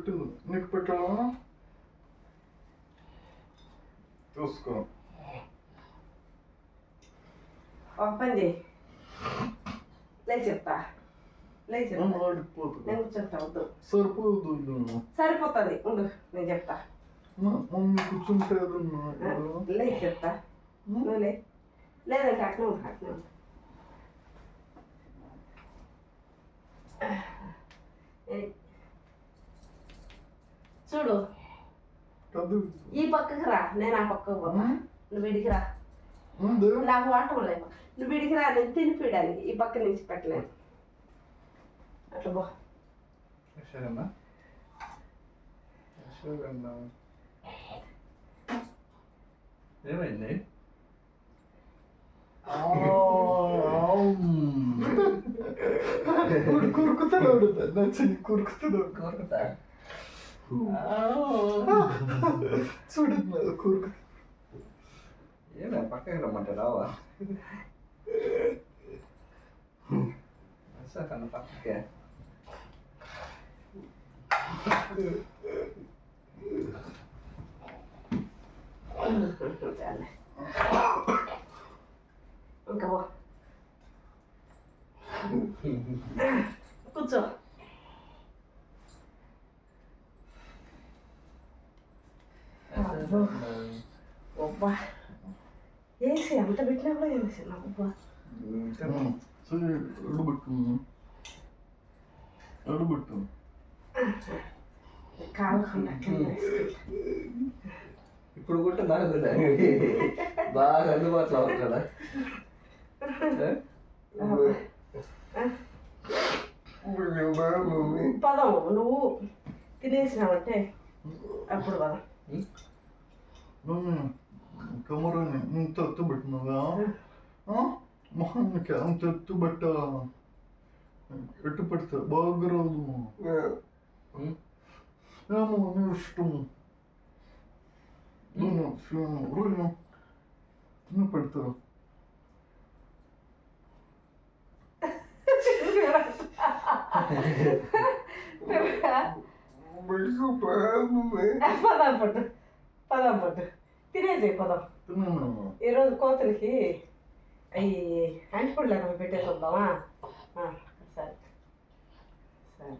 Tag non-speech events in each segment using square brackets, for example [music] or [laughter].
పెట్టింది నీకు పెట్టావా? చూసుకో. ఒక పని చేయి. లే చెప్తా. లే చెప్తా. ఆడిపోతుంది నేను కూర్చుంటా వద్దు. సరిపోదు. సరిపోతుంది. ఉండు నేను చెప్తా. మమ్మీ కూర్చుంటే ఏదన్నా ఆ, ఏదో. లే చెప్తా. నువ్వు లే. లేదంటే అట్నే ఉండు ఏ. చూడు. ఈ పక్కకి రా నేను ఆ పక్కకు పోతా. నువ్వు ఇడికి రా. నాకు వాటం లేదు నువ్వు ఇడికి రా నేను తినిపించడానికి ఈ పక్క నుంచి పెట్టలేను అట్లా సరేనా సరేనా ఏమైంది? [laughs] నచ్చింది కురుకుతున్నాడు కోరుకుతా. చూడండి కురుకు ఏమే పక్కకి రమ్మంటే రావా కన్నా పక్కకే చాలే ఇంకా [laughs] పో కూర్చో అబ్బా వేసి అంత పెట్టినా కూడా వేసి అబ్బా సరే అడుగుట్టు అడుగుట్టు కాలకుండా ఇప్పుడు కూడా నాకు బాగా అందుబాటులో ఉంటాడా పదం నువ్వు తినేసినావంటే అప్పుడు పదం కమరని ఇంత ఎత్తు పెట్టినవా మొహానికి అంత ఎత్తు బట్ట ఎట్టు పెడితే బాగా రాదు ఏమో నీ ఇష్టం నేను రోజు నువ్వు పెడతావు పదం పట్టు పదం పట్టు. తినేసే పదం. ఈరోజు కోతులకి అవి అంటిపళ్ళు అవి పెట్టేసి వద్దామా సరే. సరే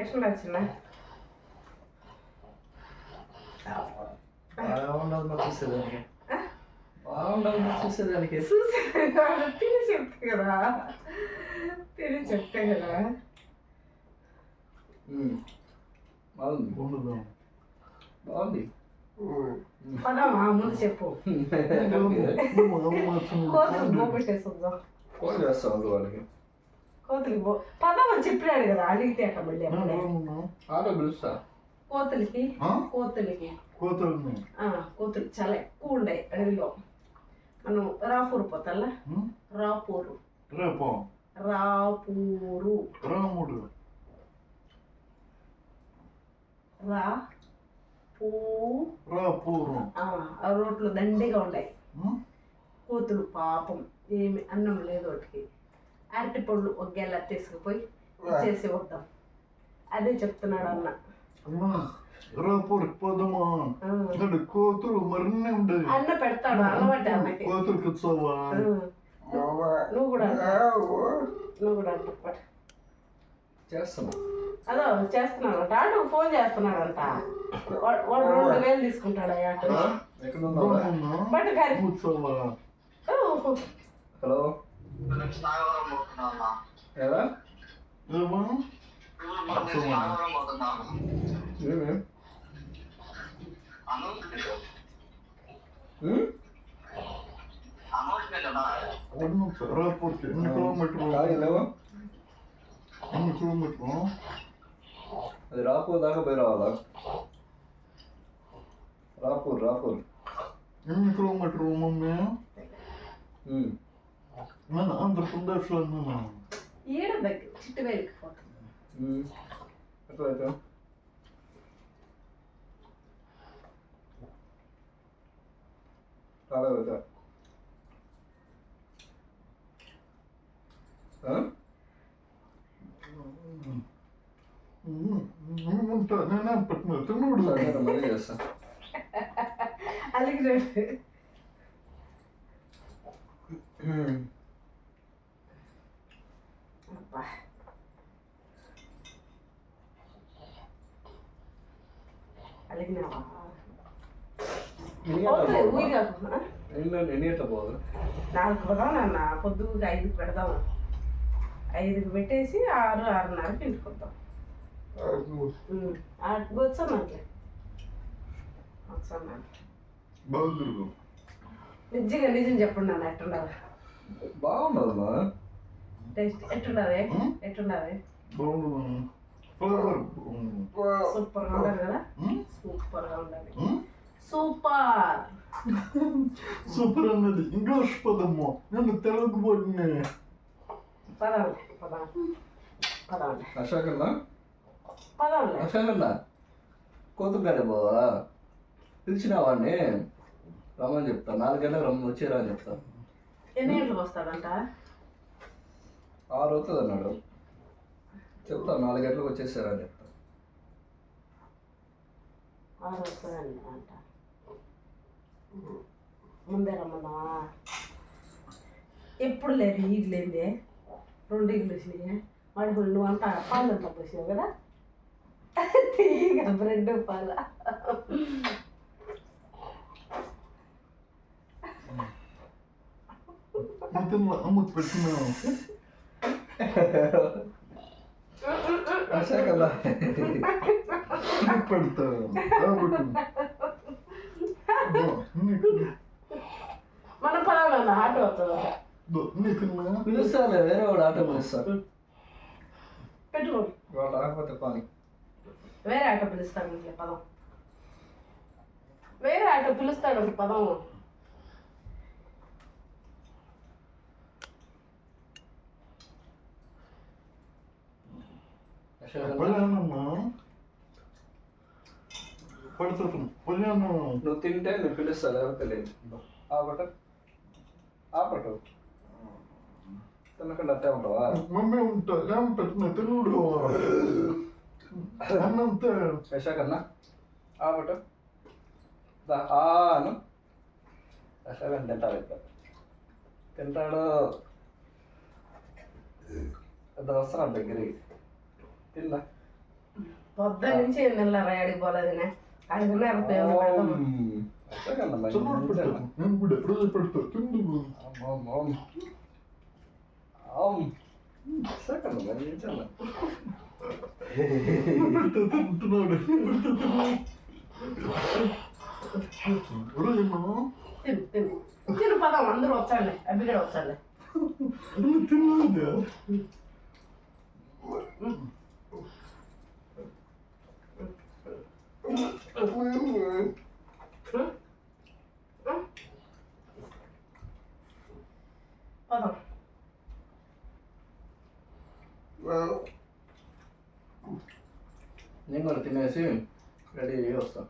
ఎట్లా నచ్చిన బాగుండదు చూసేదానికి. తిని చెప్తే కదా. తిని చెప్తే కదా. బాగుంది. ఉండదు బాగుంది. పదమ్మా ముందు చెప్పు. కోతులు బో పెట్టేసి వద్దాం ఫోన్ చేస్తాం వాళ్ళకి? కోతులకి బో. పదమని చెప్పినాడు కదా అడిగితే అట్ట మళ్ళీ ఆటో పిలుస్తా. కోతులకి కోతులకి. కోతల్ని. ఆ, కోతులు చాలా ఎక్కువ ఉండే అడవిలో. మనం రాపూరు పోతాలా? రాపూరు. రేపో? రాపూరు. రాముడు. రా పూ. రా పూర్వం. ఆ ఆ రోడ్లు దండిగా ఉన్నాయి కోతులు పాపం ఏమి అన్నం లేదు వాటికి. అరటి పళ్ళు ఒక గెల తీసుకుపోయి ఇచ్చేసి వద్దాం. అదే చెప్తున్నాడు అన్న. రా పూర్కి పోదామా? ఆ. అంటే కోతులు మరిన్ని ఉండేవి అన్న పెడతాడు అలవాటు అన్నకి ఆ. నువ్వు కూడా. నువ్వు కూడా. చేస్తాను. అదో చేస్తున్నాడంట ఆటో ఫోన్ చేస్తున్నాడంట. వాడు వాడు రెండు వేలు తీసుకుంటాడు ఆ? ఆటో బట్ కానీ హలో? ఎలా? ఎన్ని కిలోమీటర్లు? ఖాళీ Rapurದಾಗ ಬರೋಲ್ಲ Rapur Rapur Emin kilometre olmam ya. ಹ್ಞೂ Ben Anderson'da yaşlandım ha. ಏಡಬೇಕು ಚಿಟ್ಟಬೇಲಿಗೆ ಫೋಟೋ ಹ್ಞೂ ಗೊತ್ತಾಯ್ತು ಕಾಲ ಗೊತ್ತಾ ఆ? ఎన్ని ఎన్ని గంటలకు పోవాలి నాలుగు పెడదాం నాన్న పొద్దుగా ఐదుకి పెడదాం ఐదుకి పెట్టేసి ఆరు ఆరున్నరకి ఇంటికి వద్దాం బాగుంది నిజంగా నిజం చెప్పండి నాన్న ఎట్టుండదు బాగుండదు టేస్ట్. ఎట్టుండదు బాగుంది. ఫ్లేవర్ సూపర్గా ఉండదు కదా సూపర్గా ఉండాలి Hmm? సూపర్ సూపర్ అన్నది. ఇంగ్లీష్ పదము. నేను తెలుగు పడినే పదండి పదం పదండి అశోకన్నా అశోకన్నా కోతుగాడే పోవా పిలిచిన వాడిని రమ్మని చెప్తా. నాలుగు గంటలకు రమ్మని వచ్చేరా అని చెప్తా. ఎన్ని గంటలకు వస్తాడంట? ఆరు అవుతుంది అన్నాడు. చెప్తా నాలుగు గంటలకు వచ్చేసారా అని చెప్తా. ఆరు అంట ముందే రమ్మన్నా ఎప్పుడు లేదు ఈగ లేదే రెండు ఈగలు వచ్చినాయి వాడి నువ్వు అంతా పాలు అంతా పోసినావు కదా? తీగ బ్రెడ్ పాల మొత్తం అమ్మకు పెట్టిన అశోకన్నా నీకు పెడతా కాబట్టి నీకు మన పదాలన్న ఆటో వస్తుందా నీకు పిలుస్తాలే వేరే వాడు ఆటో పిలుస్తా పెట్టుకో వాడు రాకపోతే పని వేరే ఆటో పిలుస్తాడు ఇంకే పదం. వేరే ఆటో పిలుస్తాడు ఒక పదం. నువ్వు తింటే నేను పిలుస్తా లేకపోతే లేదు. ఆపట ఆపటు తినకుండా అట్టే ఉంటావా? మమ్మీ ఉంటా ఏం పెట్టిన తెలుగుడు అన్నంతే యశాకన్నా ఆపట దా ఆను యశాకన్ తింటాడు ఇక్కడ తింటాడు. పెద్ద వస్తున్నాడు దగ్గరికి. తిందా పొద్దున్న నుంచి నిల్లరా అడిగి పోలేదనే. తిందు యశాకన్న మరి రోజమ్మా తిను పదం అందరూ వచ్చాడులే అబ్బి కూడా వచ్చాడులే sí, religiosa.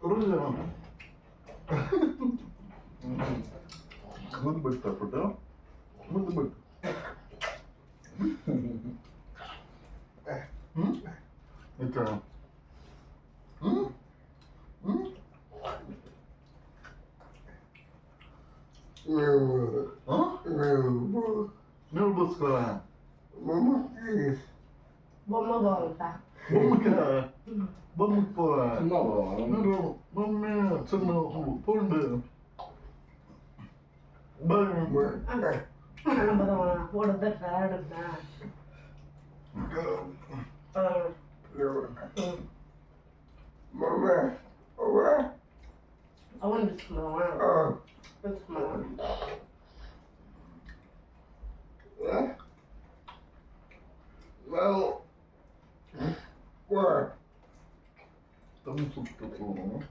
떨어지잖아. 그건 맛있다, 그죠? 그건 맛있다. 응? 있잖아. 응? నువ్వు పోసుకోరా బొమ్మ బాగుంటా బొమ్మకా బొమ్మకు పోరా చిన్న I want to smell around. Let's smell. Yeah. Well, where? Let me put the phone on.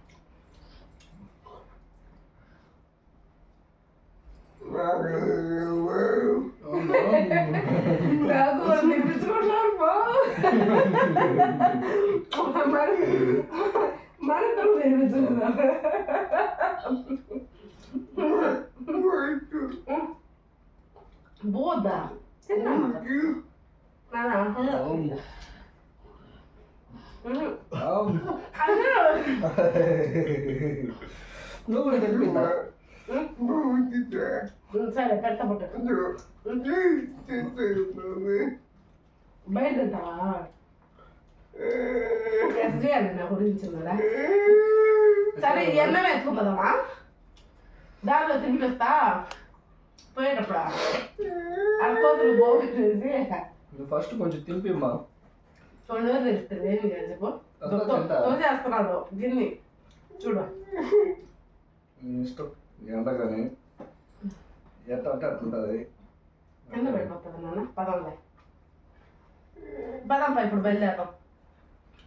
నువ్వు కూడా తినిపిద్దా ఉమ్, సరే పెడతా పుట్టు బయట తింటావా ఎస్ చేయాలి నా గురించి ఉన్నదా సరే ఎన్నం ఎత్తుకుపోదామా దారిలో తినిపిస్తా పోయేటప్పుడు ఆ కోతులు పోగొట్టేసి నువ్వు ఫస్ట్ కొంచెం తినిపిమ్మా రెండు రోజులు తెస్తుంది ఏమి కాదు చెప్పు అంతా తింటా. తోసేస్తున్నాడు గిన్ని చూడు నీ ఇష్టం ఎంత కానీ ఎట్ట అంటే అట్లుంటుంది. కింద పడిపోతుంది నాన్న పదంలే. పదం పా ఇప్పుడు బయలుదేరదాం.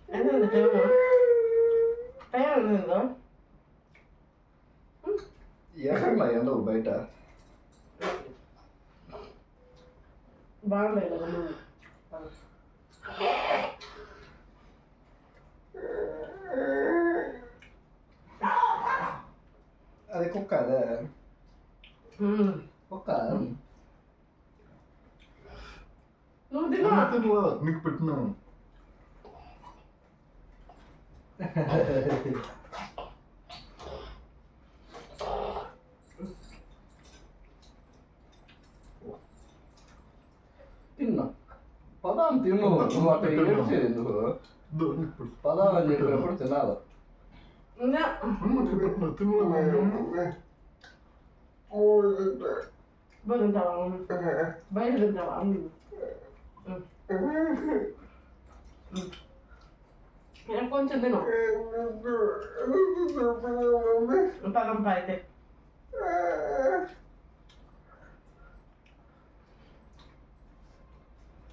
ఎంత ఉంది టైం టైం ఉందో? ఎక్కడ ఎండవు బయట? బాగుంది కదా అది కుక్క అదే. కుక్క. నువ్వు తిను. తినలా నీకు పెట్టినాను తిన్నా. పదాం తిను. నువ్వు అట్లా ねあんま食べるのってもないよね。おい、絶対。バルダワン。バルダワン。Yan po ang sabi no? Ang pagampay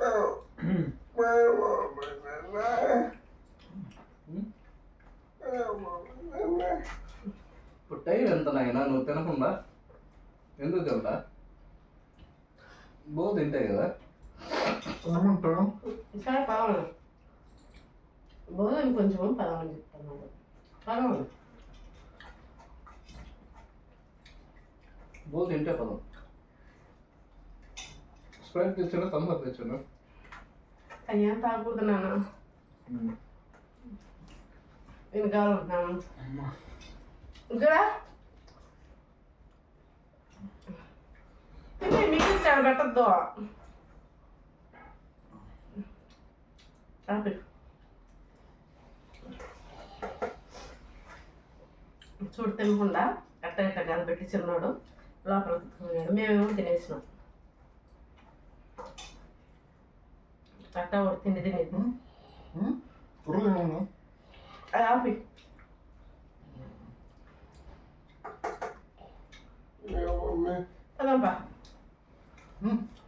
Oh. నాయనా నువ్వు తినకుండా? ఎందుకు తింటా? బో తింటాయి కదా. ఏమంటావు? సరే పదం భోజనం కొంచెం పదం అని చెప్తున్నాడు పదం బో తింటే పదం. స్ప్రైట్ తెచ్చాను? అయ్యా తాగకూడదు నాన్న. నేను కావాలంటున్నాను ఇంకా? తిని మీకు చాలా పెట్టద్దు ఆపి చూడు తినకుండా అట్ట ఇట్ట కనిపెట్టి చిన్నాడు లోపల తిన్నాడు మేమేమో తినేసినాం అట్ట ఒకటి తిండి తినేది అది ఆపి పదంపా Mm.